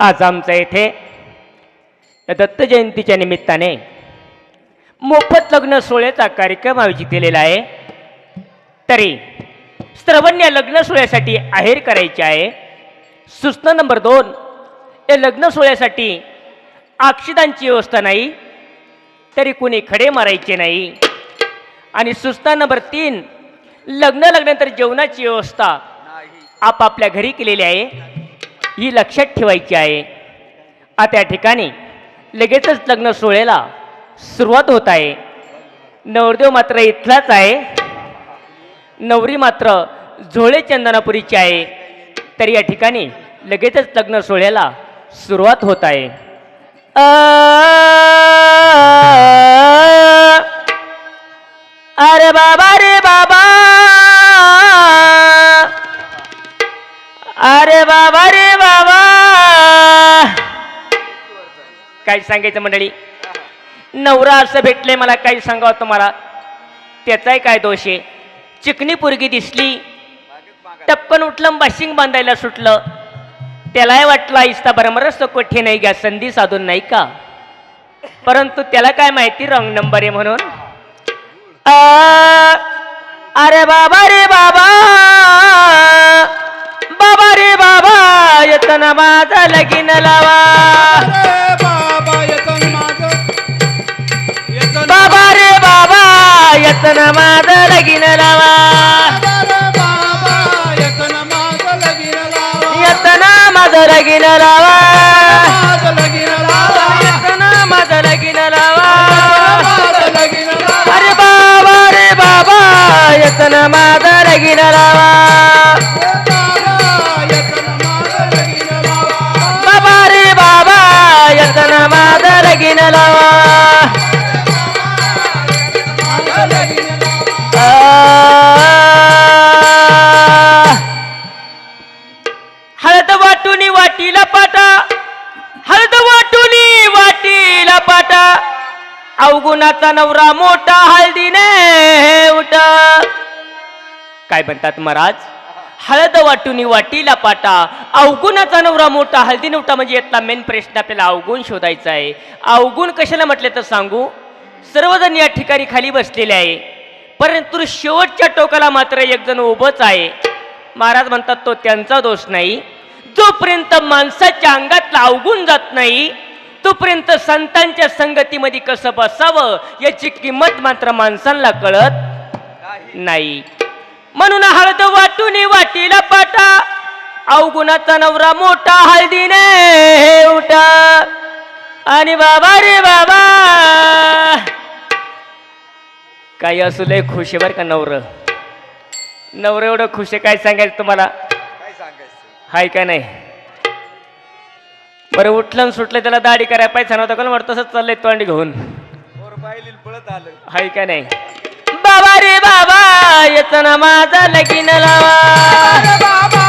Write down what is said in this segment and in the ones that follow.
आज आमच्या येथे दत्त जयंतीच्या निमित्ताने मोफत लग्न सोहळ्याचा कार्यक्रम आयोजित केलेला आहे. तरी श्रवण्य लग्न सोहळ्यासाठी आहेर करायचे आहे. सूचना नंबर दोन या लग्न सोहळ्यासाठी अक्षदांची व्यवस्था नाही तरी कुणी खडे मारायचे नाही. आणि सूचना नंबर तीन लग्न लागल्यानंतर जेवणाची व्यवस्था आपापल्या घरी केलेली आहे. ही लक्षात ठेवायची आहे. आता या ठिकाणी लगेचच लग्न सोहळ्याला सुरुवात होत आहे. नवरदेव मात्र इथलाच आहे. नवरी मात्र झोळे चंदनापुरीची आहे. तर या ठिकाणी लगेचच लग्न सोहळ्याला सुरुवात होत आहे. अरे बाबा रे बाबा! अरे बाबा रे काय सांगायचं मंडळी? नवरा असं भेटले मला काही सांगावं तुम्हाला? त्याचाही काय दोष आहे? चिकनी पोरगी दिसली टपकन उठलं बाशिंग बांधायला सुटलं. त्यालाही वाटलं आईस्ता बरोबरच तो कोठे नाही घ्या संधी साधून नाही का? परंतु त्याला काय माहिती? रॉंग नंबर आहे म्हणून. अरे बाबा रे बाबा बाबा रे बाबा येतना माझा लगीन लावा. येतन बाबा रे बाबा येतना माझा लगीन लावा अरे बाबा येतन माझं लगीन लावा वाटीला पाटा. हळद वाटुनी वाटीला पाटा. अवगुणाचा नवरा मोठा हळदीने उठा. काय म्हणतात महाराज? हळद वाटुनी वाटीला पाटा. अवगुणाचा नवरा मोठा हळदीने उठा म्हणजे यातला मेन प्रश्न आपल्याला अवगुण शोधायचा आहे. अवगुण कशाला म्हटले तर सांगू? सर्वजण या ठिकाणी खाली बसलेले आहे. परंतु शेवटच्या टोकाला मात्र एक जण उभंच आहे. महाराज म्हणतात तो त्यांचा दोष नाही. जोपर्यंत माणसाच्या अंगातला अवगून जात नाही तोपर्यंत संतांच्या संगतीमध्ये कसं बसावं याची किंमत मात्र माणसांना कळत नाही. म्हणून हळद वाटून वाटीला पाटा अवगुणाचा नवरा मोठा हळदीने उठा. आणि बाबा रे बाबा काही असू लय खुश आहे बरं का नवर. नवर एवढं खुश आहे काय सांगायचं तुम्हाला? हाय का नाही? बरं उठलं सुटलं त्याला दाढी करायला पाहिजे नव्हता का म्हणत तसंच चाललंय तोंड घेऊन? पळत आलं. हाय का नाही? बाबा रे बाबा येतं ना माझा लगीन लावा.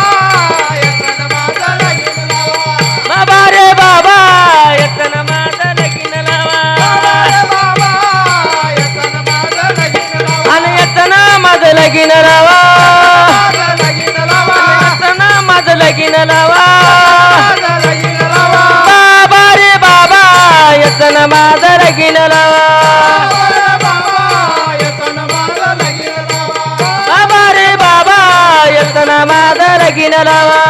माझं लगीन लावा बाबा येतन माझं लगीन रे बाबा येतं ना लगीन लावा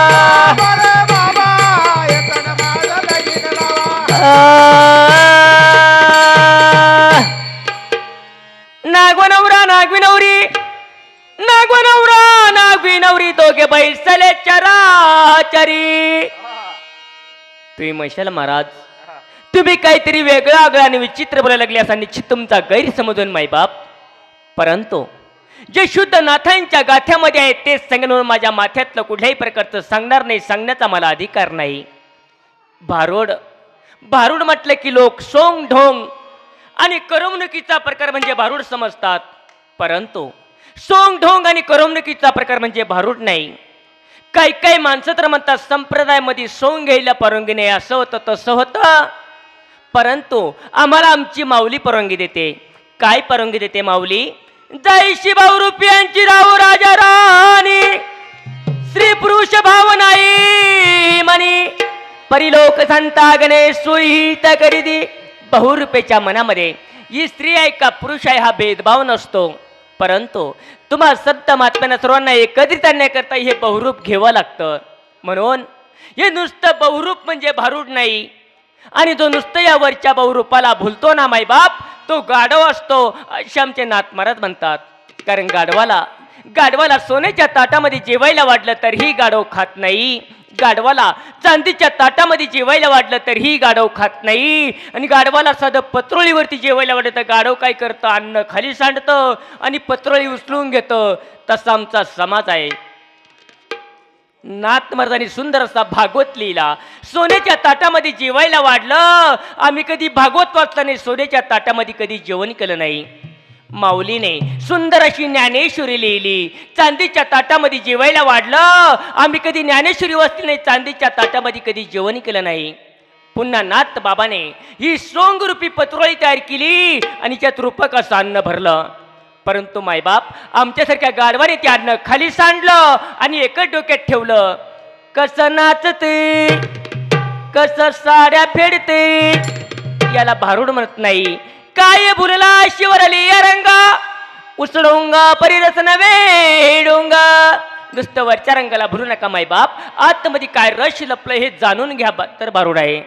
अरे बाबा येतन नागवनवरा नागविनवरी नागवनवरा नागविनवरी दोघे बैसले चरा चरी तुम्ही म्हशाल महाराज तुम्ही काहीतरी वेगळं आगळं आणि विचित्र बोलायला लागले असा निश्चित तुमचा गैरसमजून मायबाप परंतु जे शुद्ध नाथांच्या गाथ्यामध्ये आहे तेच सांगण्यावर माझ्या माथ्यातलं कुठल्याही प्रकारचं सांगणार नाही सांगण्याचा मला अधिकार नाही. भारूड भारूड म्हटलं की लोक सोंग ढोंग आणि करमणुकीचा प्रकार म्हणजे भारूड समजतात. परंतु सोंग ढोंग आणि करमणुकीचा प्रकार म्हणजे भारूड नाही. काही काही माणसं तर म्हणतात संप्रदायामध्ये सोंग घ्यायला परवानगी नाही असं होतं तसं होतं. परंतु आम्हाला आमची माऊली परवानगी देते. काय परवानगी देते माऊली? जयशी भाऊ रुपयांची राहू राजा राणी. स्त्री पुरुष भाव नाही म्हणी. परिलोक संता गणेश सुहित करीदी बहुरूपेच्या मनामध्ये ही स्त्री आहे का पुरुष आहे हा भेदभाव नसतो. परंतु तुम्हा संत महात्म्यांना सर्वांना एकत्रित आणण्याकरता हे बहुरूप घ्यावं लागतं. म्हणून हे नुसतं बहुरूप म्हणजे भारूड नाही. आणि जो नुसतं या वरच्या बहुरूपाला भुलतो ना मायबाप तो गाढव असतो. असे आमचे नाथ महाराज म्हणतात. कारण गाढवाला गाढवाला सोन्याच्या ताटामध्ये जेवायला वाढलं तरीही गाढव खात नाही. गाढवाला चांदीच्या ताटामध्ये जेवायला वाढलं तरीही गाढव खात नाही. आणि गाढवाला साधं पत्रोळीवरती जेवायला वाटलं तर गाढव काय करतं? अन्न खाली सांडतं आणि पत्रोळी उचलून घेतं. तसा आमचा समाज आहे. नाथ सुंदर असा भागवत लिहिला. सोन्याच्या ताटामध्ये जेवायला वाढलं. आम्ही कधी भागवत वाचलं नाही सोन्याच्या ताटामध्ये कधी जेवण केलं नाही. माऊलीने सुंदर अशी ज्ञानेश्वरी लिहिली. चांदीच्या ताटामध्ये जेवायला वाढलं. आम्ही कधी ज्ञानेश्वरी वाचली नाही चांदीच्या ताटामध्ये कधी जेवण केलं नाही. पुन्हा नाथ बाबाने ही सोंगरूपी पत्रोळी तयार केली आणि त्यात रूपक असं अन्न भरलं. परंतु मायबाप आमच्यासारख्या गाडवाने त्यानं खाली सांडलं आणि एकच डोक्यात ठेवलं कसं नाचते? कसं साड्या फेडते? याला भारूड म्हणत नाही. काय भुलला शिवरली या रंगा? उसडोंगा परिरस नवे डोंगा. नुसतं वरच्या रंगाला भरू नका मायबाप. आतमध्ये काय रश लपलं हे जाणून घ्या तर भारूड आहे.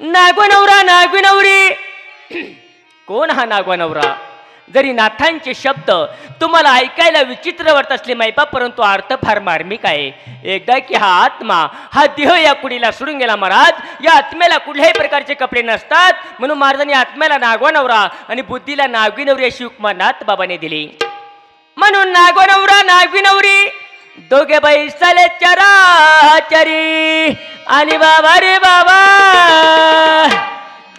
नागवा नवरा नागवी नवरी. कोण हा नागवा नवरा? जरी नाथांचे शब्द तुम्हाला ऐकायला विचित्र वाटत असले माहिपा परंतु अर्थ फार मार्मिक आहे. एकदा की हा आत्मा हा देह या कुडीला सोडून गेला महाराज. या आत्म्याला कुठल्याही प्रकारचे कपडे नसतात. म्हणून महाराजांनी आत्म्याला नागवा नवरा आणि बुद्धीला नागवी नवरी अशी उपमा नाथ बाबाने दिली. म्हणून नागवा नवरा नागवी नवरी दोघे बैसाले चराचरी. आणि बाबा रे बाबा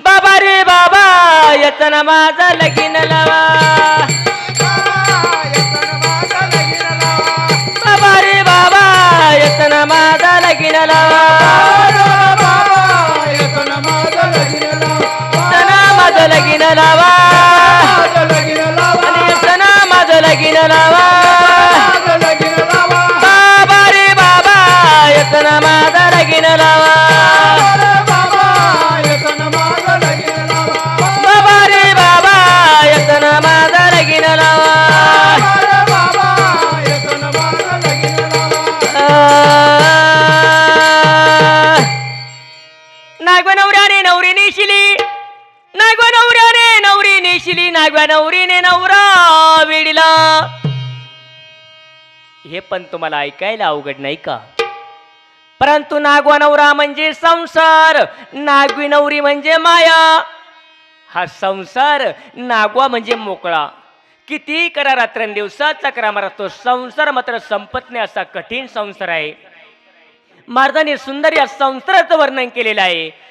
बाबा रे बाबा येताना माझा लगीन लावा. बाबा रे बाबा येताना माझा लगीन लावा. येताना माझं लगीन लावा. नवरी नागव्या नवरीने नवरा वेडीला. हे पण तुम्हाला ऐकायला अवघड नाही का? परंतु नागवा नवरा म्हणजे संसार नागवी नवरी म्हणजे माया. हा संसार नागवा म्हणजे मोकळा. किती करा रात्रंदिवसाचा करा मारा तो संसार मात्र संपत नाही असा कठीण संसार आहे. महाराजांनी सुंदर या संसाराचं वर्णन केलेलं आहे.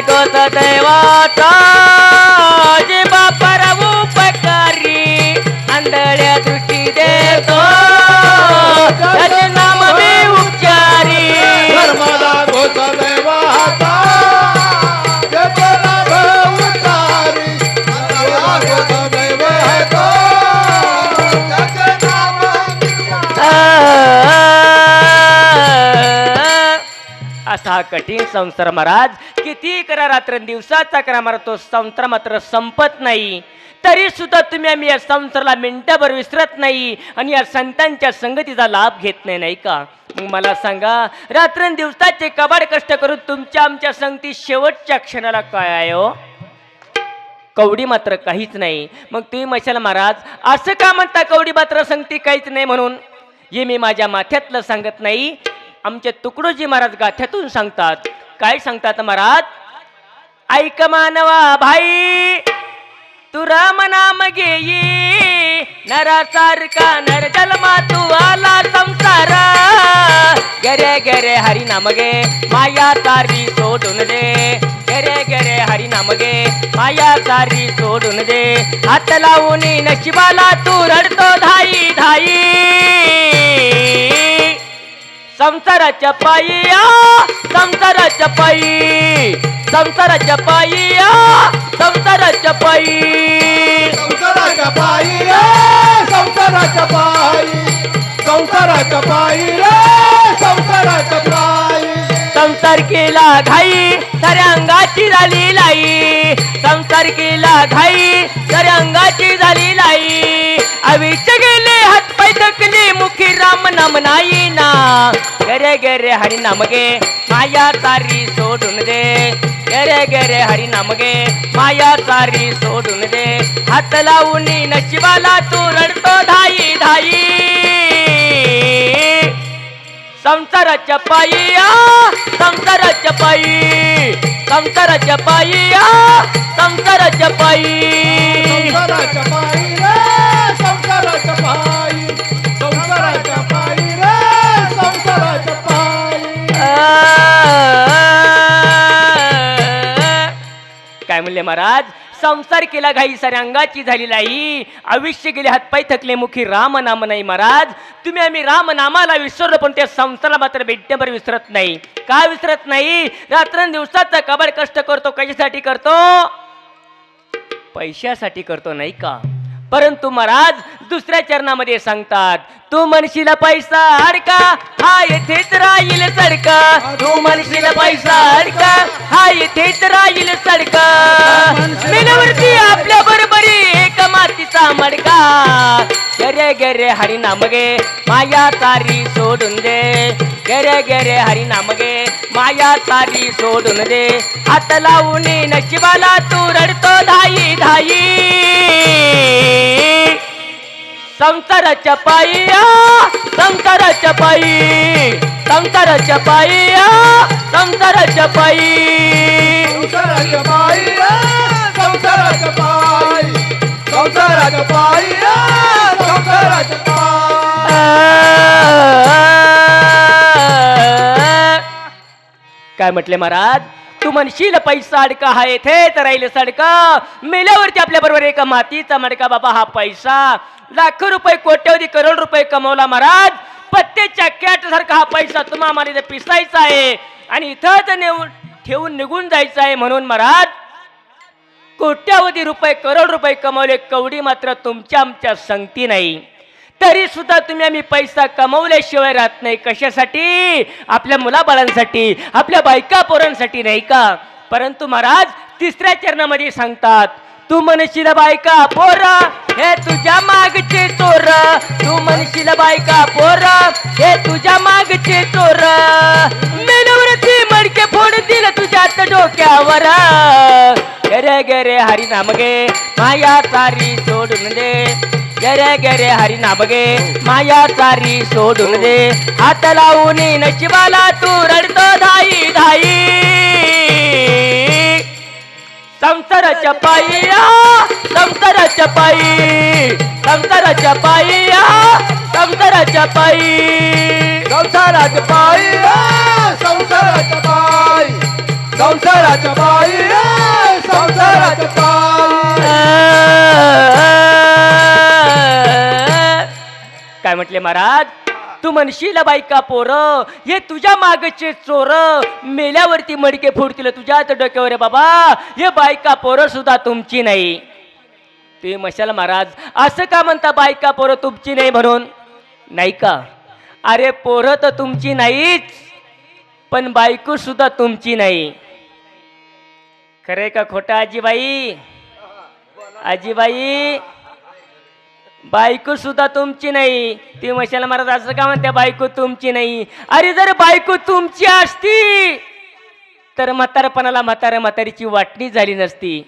गोत देवाचा उपकारी आंधळ्या दृष्टी देतो. नाम मी उपचारी धर्मदा देवाचा असा कठीण संसार महाराज किती करा रात्र दिवसाचा करा महाराज संसार मात्र संपत नाही. तरी सुद्धा तुम्ही आम्ही या संसाराला मिनटाभर विसरत नाही आणि या संतांच्या संगतीचा लाभ घेत नाही नाही का? मग मला सांगा रात्रंदिवसाचे कबाड कष्ट करून तुमच्या आमच्या संगती शेवटच्या क्षणाला काय आहे हो? कवडी मात्र काहीच नाही. मग तुम्ही मशाला महाराज असं का म्हणता कवडी मात्र संगती काहीच नाही म्हणून? हे मी माझ्या माथ्यातलं सांगत नाही. आमचे तुकडोजी महाराज गाथ्यातून सांगतात. काय सांगतात महाराज? ऐक मानवा भाई तू राम नाम घेई नरासारखा नर जलमा तू आला संसार. गेरे गेरे हरी नाम गे माया तारी सोडून दे. गेरे गेरे हरी नाम गे माया तारी सोडून दे. हात लावून नशिबाला तू रडतो धाई धाई. संसाराच्या पायी आ, संसाराच्या पायी संसाराच्या पायी आ, संसाराच्या पायी. संसाराच्या पायी रे संसाराच्या पायी संसाराच्या पायी रे संसाराच्या पायी. संसार केला घाई साऱ्या अंगाची झाली लाई. संसार केला घाई साऱ्या अंगाची झाली लाई. आयुष्य गेले हात पाय थकले मुखी राम नाम नाही. ना गरे गरे हरी नामगे माया तारी सोडून दे. गरे गरे हरी नामगे माया तारी सोडून दे. हात लावून नशिबाला तू रडतो धाई धाई. संसाराच्या पायी आ, संसाराच्या पायी. संसाराच्या पायी आ, संसाराच्या पायी. संसाराच्या पायी संसाराच्या पायी. काय म्हणले महाराज? संसार केला घाई साऱ्या अंगाची झाली नाही. आयुष्य गेले हातपाय थकले मुखी राम नाम नाही महाराज. तुम्ही आम्ही राम नामाला विसरलो पण त्या संसाराला मात्र भेटण्यावर विसरत नाही. का विसरत नाही? रात्र दिवसाचा कबाड कष्ट करतो कशासाठी करतो? पैशासाठी करतो नाही का? परंतु महाराज दुसऱ्या चरणामध्ये सांगतात तू म्हणशील पैसा अडका हा येथेच राहील सडका. तू म्हणशील पैसा अडका हा येथेच राहील सडका. मेल्यावरती आपल्या बरोबरी एक मातीचा मडका. गरे गरे हरी नाम गे माया तारी सोडून दे. गेरे गेरे हरी नाम गे माया तारी सोडून दे. हात लावून नशिबाला तू रडतो धाई धाई. संसाराच्या पायी संसाराच्या पायी संसाराच्या पायी संसाराच्या पायी. संसाराच्या पायी रे संसाराच्या पायी संसाराच्या पायी रे संसाराच्या पायी. काय म्हटले महाराज? तू म्हणशील पैसा अडका हा येथे तर राहील सडका. मेल्यावरती आपल्या बरोबर एका मातीचा मडका बाबा हा पैसा. लाखो रुपये कोट्यवधी करोड रुपये कमवला महाराज. पत्त्याच्या कॅट सारखा हा पैसा तुम्हा आम्हाला इथे पिसायचा आहे. आणि इथंच नेऊन ठेवून निघून जायचं आहे म्हणून महाराज. कोट्यावधी रुपये करोड रुपये कमवले कवडी मात्र तुमच्या आमच्या संगती नाही. तरी सुद्धा तुम्ही आम्ही पैसा कमवल्याशिवाय राहत नाही. कशासाठी? आपल्या मुलाबाळांसाठी आपल्या बायका पोरांसाठी नाही का? परंतु महाराज तिसऱ्या चरणामध्ये सांगतात तू म्हणशील बायका पोरा हे तुझ्या मागचे चोर तू म्हणशील बायका पोर? हे तुझ्या मागचे चोर मेनवरती मडके फोडतील तुझ्यात डोक्यावर. गरे गरे हरी नाम गे माया तारी सोडून दे. गरे गरे हरी नाम गे माया तारी सोडून दे. हात लावून नशिबाला तू रडतो धाई धाई. संसाराच्या पायी आ, संसाराच्या पायी संसाराच्या पायी आ, संसाराच्या पायी. संसाराच्या पायी संसाराच्या पायी. संसाराच्या पायी रे संसाराच्या पायी. काय म्हटले महाराज? तू म्हणशील बायका पोर? हे तुझ्या मागचे चोर. मेल्यावरती मडके फोडतील तुझ्याच डोक्यावर आहे बाबा हे बायका पोर सुद्धा तुमची नाही. ते मशाल महाराज असं का म्हणता बायका पोरं तुमची नाही म्हणून? नाही का? अरे पोरं तर तुमची नाहीच पण बायको सुद्धा तुमची नाही. खरे का खोटा आजीबाई? आजीबाई बायको सुद्धा तुमची नाही. ती मशाला महाराज असं का म्हणते बायको तुमची नाही? अरे जर बायको तुमची असती तर म्हातारपणाला म्हातारा म्हातारीची वाटणी झाली नसती.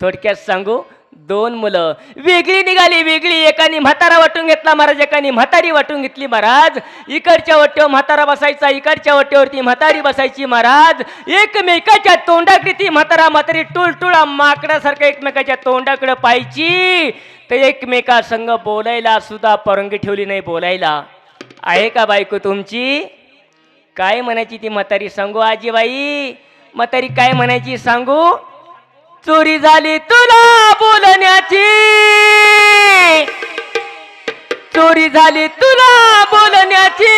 थोडक्यात सांगू दोन मुलं. वेगळी निघाली वेगळी. एकाने म्हातारा वाटून घेतला महाराज एकाने म्हातारी वाटून घेतली महाराज. इकडच्या वट्यावर म्हातारा बसायचा इकडच्या वट्यावरती म्हातारी बसायची महाराज. एकमेकाच्या तोंडाकडे ती म्हातारा म्हातारी टुळटुळा माकडासारखं एकमेकाच्या तोंडाकडे पाहायची. तर एकमेका संघ बोलायला सुद्धा परंगी ठेवली नाही बोलायला. आहे का बायको तुमची? काय म्हणायची ती म्हातारी? सांगू आजीबाई. म्हातारी काय म्हणायची? सांगू. चोरी झाली तुला बोलण्याची. चोरी झाली तुला बोलण्याची.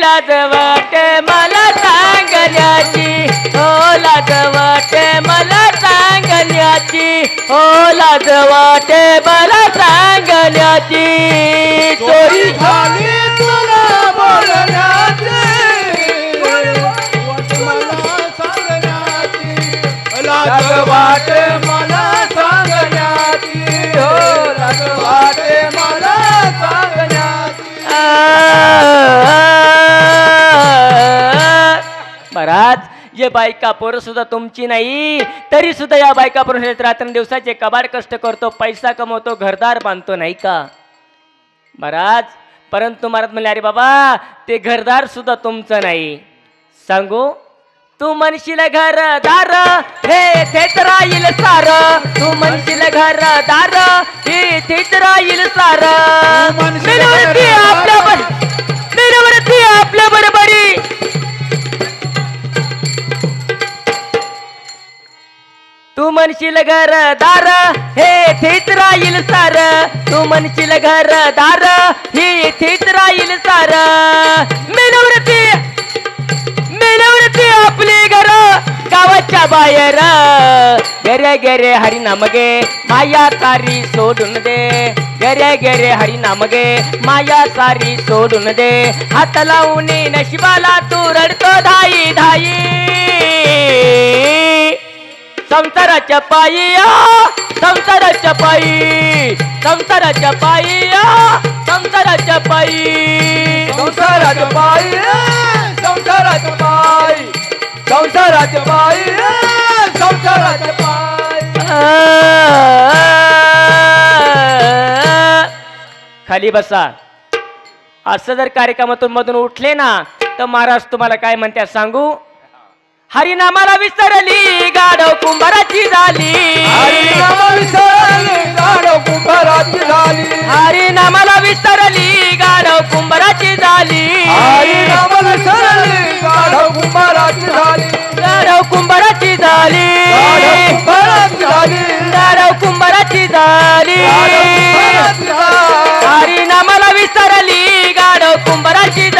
लाज वाटे मला सांगण्याची. हो लाज वाटे मला सांगण्याची. हो लाज वाटे मला सांगण्याची. चोरी झाली. महाराज जे बायका पोरं सुद्धा तुमची नाही. तरी सुद्धा या बायका पोरं रात्र दिवसाचे कबाड कष्ट करतो पैसा कमवतो घरदार बांधतो नाही का? महाराज परंतु महाराज म्हणले अरे बाबा ते घरदार सुद्धा तुमचं नाही. सांगू? तू म्हणशील घर दार हे थेच राहील सार. तू म्हणशील घर दार हे थेच राहील सार. आपल्या आपल्या बरोबरी. तू म्हणशील घर दार हे थेच राहील सार. तू म्हणशील घर दार हे थेच राहील सार. मिळवती मिळवती आपली घर. गावाच्या बाहेर. गेरे गेरे हरी नाम गे माया सारी सोडून दे. गेरे गेरे हरी नाम गे माया सारी सोडून दे. हात लावून नशिबाला तू रडतो धाई धाई. संसाराच्या पायी संसाराच्या पायी संसाराच्या पायी संसाराच्या पायी. संसाराच्या पायी संसाराच्या पायी. संसाराच्या संसाराच्या खाली बसा. असं जर कार्यक्रमातून मधून उठले ना तर महाराज तुम्हाला काय म्हणत्या सांगू? हरिनामाला विसरली गाढव कुंभाराची झाली. हरिनाम विसरली गाढव कुंभाराची झाली. हरिनामाला विसरली गाढव कुंभाराची झाली. हरिनाम विसरली गाढव कुंभाराची झाली. गाढव कुंभाराची झाली. कुंभाराची झाली. कुंभाराची झाली. हरिनामाला विसरली गाढव कुंभाराची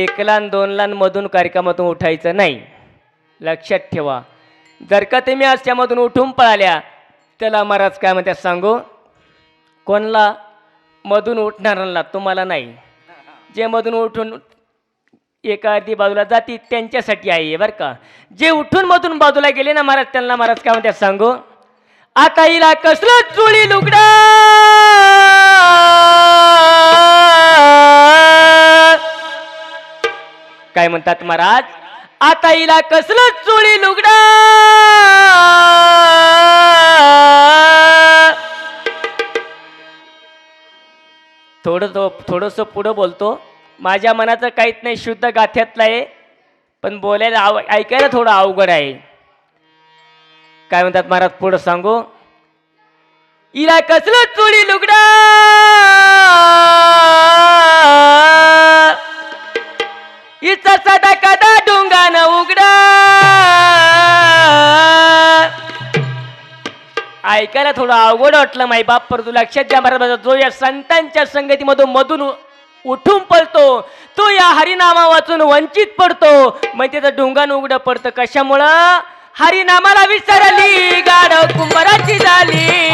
एकला दोनलान मधून कार्यक्रमातून उठायचं नाही. लक्षात ठेवा. जर का तुम्ही असल्यामधून उठून पळाल्या त्याला महाराज काय म्हणतात सांगू? कोणला? मधून उठणाऱ्यांना तुम्हाला नाही. जे मधून उठून एका अर्धी बाजूला जाती त्यांच्यासाठी आहे बरं का? जे उठून मधून बाजूला गेले ना महाराज त्यांना महाराज काय म्हणतात सांगू? आता हिला कसलं चुळी लुगडा काय म्हणतात महाराज? आता हिला कसलं चोळी लुगड? थोडं थोडस पुढं बोलतो. माझ्या मनाचं काहीच नाही शुद्ध गाथ्यातलं आहे. पण बोलायला आव ऐकायला थोडं अवघड आहे. काय म्हणतात महाराज पुढं सांगू? इला कसलं चोळी लुगडा? इचा सदा कदा डोंगान उघडा. ऐकायला थोडं अवघड वाटलं माई बाप पर तू लक्षात द्या महाराज जो या संतांच्या संगतीमधून मधून उठून पडतो तो या हरिनामा वाचून वंचित पडतो. मग त्याचं डोंगान उघडं पडतं. कशामुळं? हरिनामाला विसरली गाढव कुंभाराची झाली.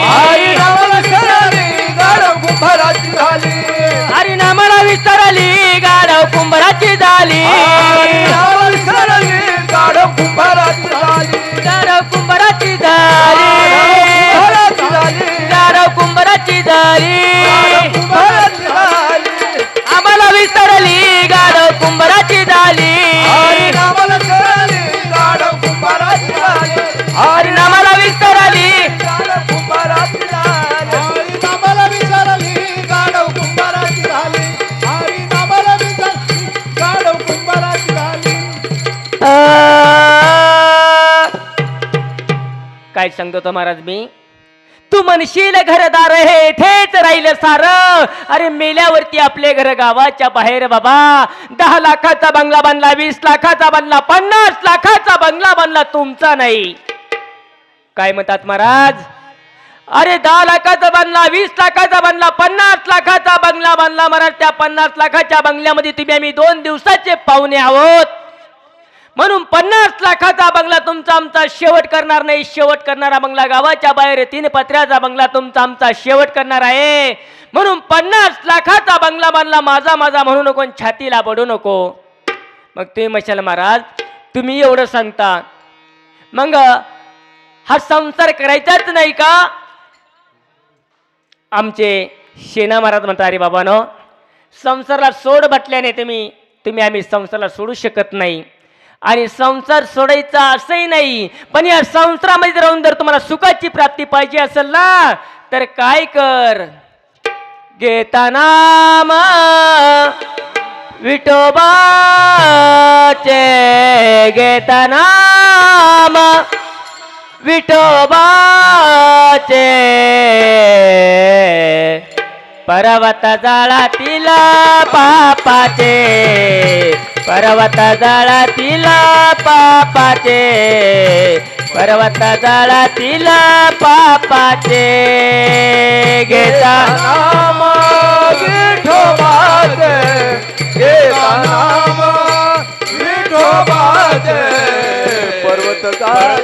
काय सांगतो तो महाराज मी. तू म्हणशील घरदार हे ठेच राहिलं सार. अरे मेल्यावरती आपले घर गावाच्या बाहेर बाबा. दहा लाखाचा बंगला बांधला वीस लाखाचा बनला पन्नास लाखाचा बंगला बांधला तुमचा नाही. काय म्हणतात महाराज? अरे दहा लाखाचा बनला वीस लाखाचा बनला पन्नास लाखाचा बंगला बांधला महाराज. त्या पन्नास लाखाच्या बंगल्यामध्ये तुम्ही आम्ही दोन दिवसाचे पाहुणे आहोत. म्हणून पन्नास लाखाचा बंगला तुमचा आमचा शेवट करणार नाही. शेवट करणारा बंगला गावाच्या बाहेर तीन पत्र्याचा बंगला तुमचा आमचा शेवट करणार आहे. म्हणून पन्नास लाखाचा बंगला बांधला माझा माझा म्हणू नको आणि छातीला पडू नको. मग तुम्ही मशाल महाराज तुम्ही एवढं सांगता. मग हा संसार करायचाच नाही का? आमचे शेना महाराज म्हणतात अरे बाबानो संसाराला सोड भटल्याने तुम्ही तुम्ही आम्ही संसाराला सोडू शकत नाही. आणि संसार सोडायचा असंही नाही. पण या संसारामध्ये राहून जर तुम्हाला सुखाची प्राप्ती पाहिजे असेल ना तर काय कर? घेता नाम विठोबाचे. घेता नाम विठोबाचे. पर्वत जाळातील पापाचे. पर्वत जाळातील पापाचे पर्वत जाळातील पापाचे. घेता नाम विठोबाचे घेता नाम विठोबाचे पर्वत जाळ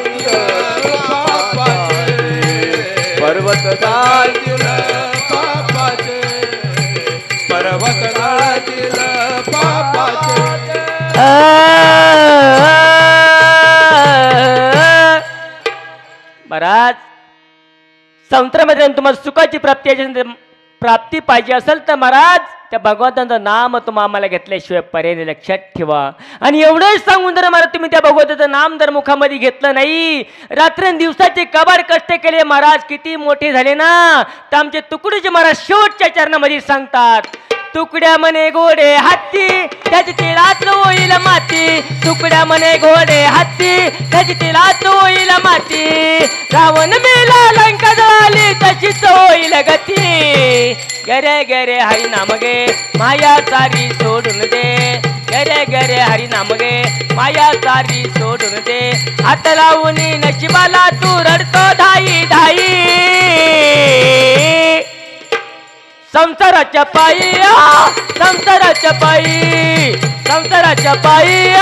पर्वत जाळ महाराज संसारामध्ये तुम्हाला सुखाची प्राप्ती प्राप्ती पाहिजे असेल तर महाराज त्या भगवंताचं नाम तुम्हा आम्हाला घेतल्याशिवाय पर्याय लक्षात ठेवा. आणि एवढंच सांगून जर महाराज तुम्ही त्या भगवंताचं नाम जर मुखामध्ये घेतलं नाही रात्र दिवसाचे कबार कष्ट केले महाराज किती मोठे झाले ना? तर आमचे तुकडीचे महाराज शेवटच्या चरणामध्ये सांगतात तुकड्या मने घोडे हत्ती त्याची तिळात होईल माती. तुकड्या मने घोडे हत्ती त्याची तिळात होईल माती. रावण मेला लंका जळाली तशीच होईल गती. गरे गरे हरी नामगे माया सारी सोडून दे. गरे गरे हरी नामगे माया सारी सोडून दे. हात लावून नशिबाला तू रडतो धाई धाई. संसाराच्या पायी संसाराच्या पायी संसाराच्या पायी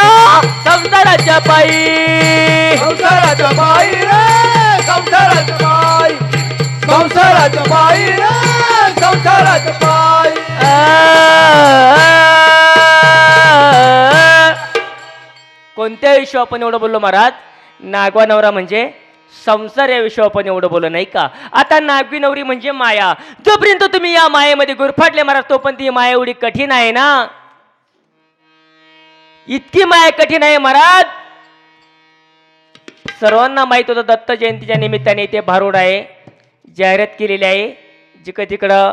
संसाराच्या पायी. संसाराच्या बाई रे संसाराच्या बाई संसाराच्या बाई रे संसाराच्या बाई कोणत्या विषयी आपण एवढं बोललो महाराज? नागवा नवरा म्हणजे संसार या विषयी आपण एवढं बोललो नाही का? आता नागवी नवरी म्हणजे माया. जोपर्यंत तुम्ही या मायेमध्ये गुरफाटले महाराज तोपर्यंत ही माया एवढी कठीण आहे ना? इतकी माया कठीण आहे महाराज. सर्वांना माहीत होतं दत्त जयंतीच्या निमित्ताने ते भारूड आहे जाहिरात केलेली आहे जिकडं तिकडं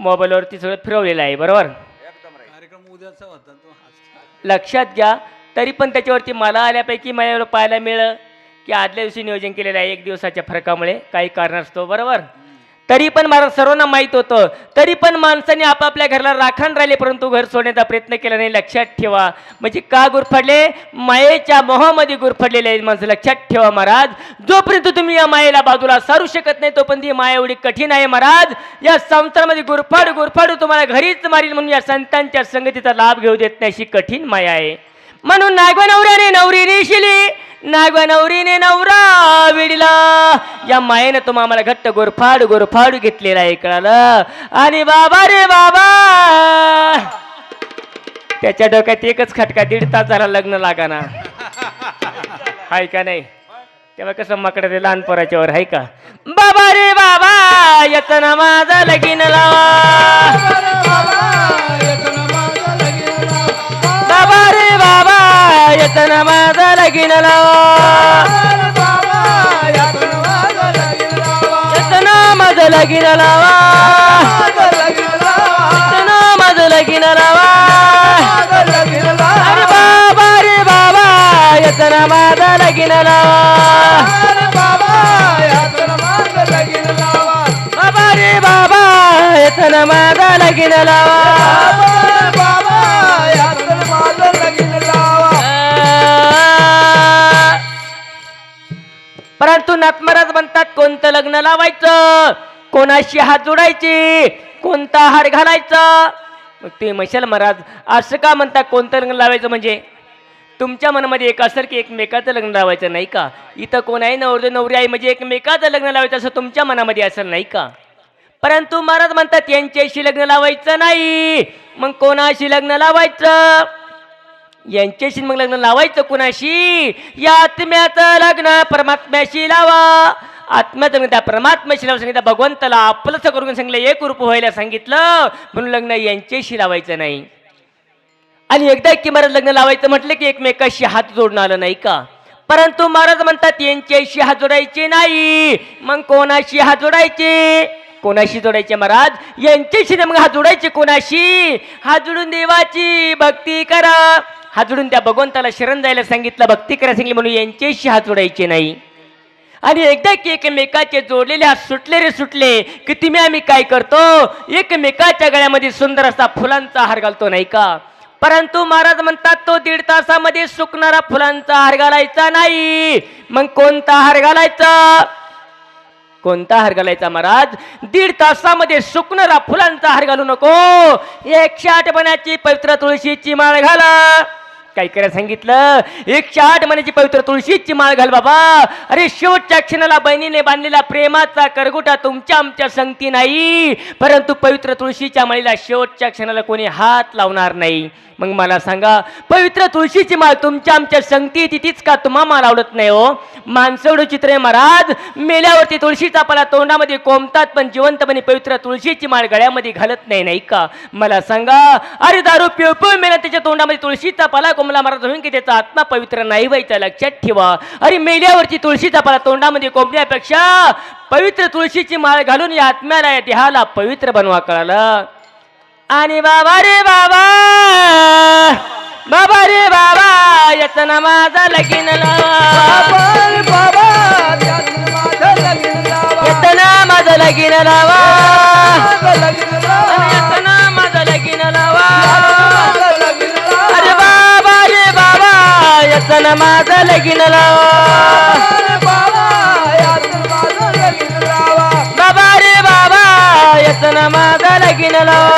मोबाईलवरती सगळं फिरवलेलं आहे बरोबर? कार्यक्रम उद्याचा होता तो. लक्षात घ्या तरी पण त्याच्यावरती मला आल्यापैकी मला पाहायला मिळलं की आदल्या दिवशी नियोजन केलेलं आहे एक दिवसाच्या फरकामुळे काही कारणास्तव बरोबर? तरी पण मला सर्वांना माहीत होतं. तरी पण माणसाने आपापल्या घराला राखण राहिले परंतु घर सोडण्याचा प्रयत्न केला नाही. लक्षात ठेवा. म्हणजे का गुरफडले? मायेच्या मोहामध्ये गुरफडलेले आहेत माणसं. लक्षात ठेवा महाराज. जोपर्यंत तुम्ही या मायेला बाजूला सारू शकत नाही तोपर्यंत ही माया एवढी कठीण आहे महाराज. या संसारामध्ये गुरफाड गुरफाड तुम्हाला घरीच मारील म्हणून या संतांच्या संगतीचा लाभ घेऊ देत नाही अशी कठीण माया आहे. म्हणून नागवा नवऱ्याने नवरीने शिली नागवा नवरीने नवरा विडला. या मायेनं तुम्हा आम्हाला घट्ट गोरफाड गोरफाड घेतलेला आहे कळालं? आणि बाबा रे बाबा! त्याच्या डोक्यात एकच खटका दीड तास झाला लग्न लागाना. हाय का नाही? तेव्हा कसं माकडं ते लहान पोराच्यावर हाय का? बाबा रे बाबा याचं ना माझा लगीन लावा. लगीन लावा माझं लगीन लावा माझं लगीन लावा अरे बाबा रे बाबा याचं बाबा माझं लगीन लावा बाबा रे बाबा येताना माझा लगीन लावा परंतु नातमराज म्हणतात कोणतं लग्न लावायचं? कोणाशी हात जोडायचे? कोणता हार घालायचा? मग ते मशाल महाराज असं का म्हणता कोणतं लग्न लावायचं म्हणजे? तुमच्या मनामध्ये एक असेल की एकमेकाचं लग्न लावायचं नाही का? इथं कोण आहे? नवरे नवरी आहे म्हणजे एकमेकाचं लग्न लावायचं असं तुमच्या मनामध्ये असेल नाही का? परंतु महाराज म्हणतात यांच्याशी लग्न लावायचं नाही. मग कोणाशी लग्न लावायचं? यांच्याशी मग लग्न लावायचं कुणाशी? या आत्म्याचं लग्न परमात्म्याशी लावा. आत्म्याचं लग्न त्या परमात्म्याशी लावा. सांगितलं भगवंताला आपलंच करून सांगितलं एक रूप व्हायला सांगितलं. म्हणून लग्न यांच्याशी लावायचं नाही. आणि एकदा की महाराज लग्न लावायचं म्हटलं की एकमेकाशी हात जोडणं आलं नाही का? परंतु महाराज म्हणतात यांच्याशी हात जोडायचे नाही. मग कोणाशी हात जोडायचे? कोणाशी जोडायचे महाराज? यांच्याशी मग हात जोडायचे कोणाशी? हात जोडून देवाची भक्ती करा. हात जोडून त्या भगवंताला शरण जायला सांगितलं. भक्ती करायला सांगितलं म्हणून यांच्याशी हात जोडायचे नाही. आणि एकदा की एकमेकाचे जोडलेले हात सुटले रे सुटले की तुम्ही आम्ही काय करतो? एकमेकाच्या गळ्यामध्ये सुंदर असा फुलांचा हार घालतो नाही का? परंतु महाराज म्हणतात तो दीड तासामध्ये सुकणारा फुलांचा हार घालायचा नाही. मग कोणता हार घालायचा? कोणता हार घालायचा महाराज? दीड तासामध्ये सुकणारा फुलांचा हार घालू नको. एकशे आठ पवित्र तुळशीची माळ घाला. काय करायला सांगितलं? एकशे आठ महिन्याची पवित्र तुळशीची माळ घाल बाबा. अरे शेवटच्या क्षणाला बहिणीने बांधलेला प्रेमाचा करगुटा तुमच्या आमच्या संगती नाही. परंतु पवित्र तुळशीच्या माळीला शेवटच्या क्षणाला कोणी हात लावणार नाही. मग मला सांगा पवित्र तुळशीची माळ तुमच्या आमच्या संगती तिथीच का तुम्हा माल आवडत नाही हो? माणसवडू चित्र आहे महाराज मेल्यावरती तुळशीचा पाला तोंडामध्ये कोंबतात पण जिवंतपणे पवित्र तुळशीची माळ गळ्यामध्ये घालत नाही नाही का? मला सांगा अरे दारू पिऊ मेला त्याच्या तोंडामध्ये तुळशीचा पाला कोंबला महाराज होईन की त्याचा आत्मा पवित्र नाही व्हायचा लक्षात ठेवा. अरे मेल्यावरती तुळशीचा पाला तोंडामध्ये कोंबण्यापेक्षा पवित्र तुळशीची माळ घालून या आत्म्याला या देहाला पवित्र बनवा कळालं. आणि बाबा रे बाबा बाबा रे बाबा बाबा यातनं माझं लगीन लावा. माझा लगीन लावा. येताना माझा लगीन लावा. बाबा रे बाबा येताना माझा लगीन लावा.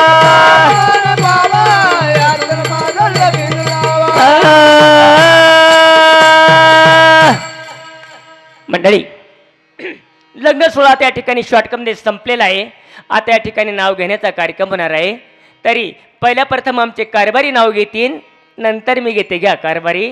मंडळी लग्न सोहळा त्या ठिकाणी शॉर्टकमध्ये संपलेला आहे. आता या ठिकाणी नाव घेण्याचा कार्यक्रम होणार आहे. तरी पहिल्या प्रथम आमचे कारभारी नाव घेतील नंतर मी घेते. घ्या कारभारी.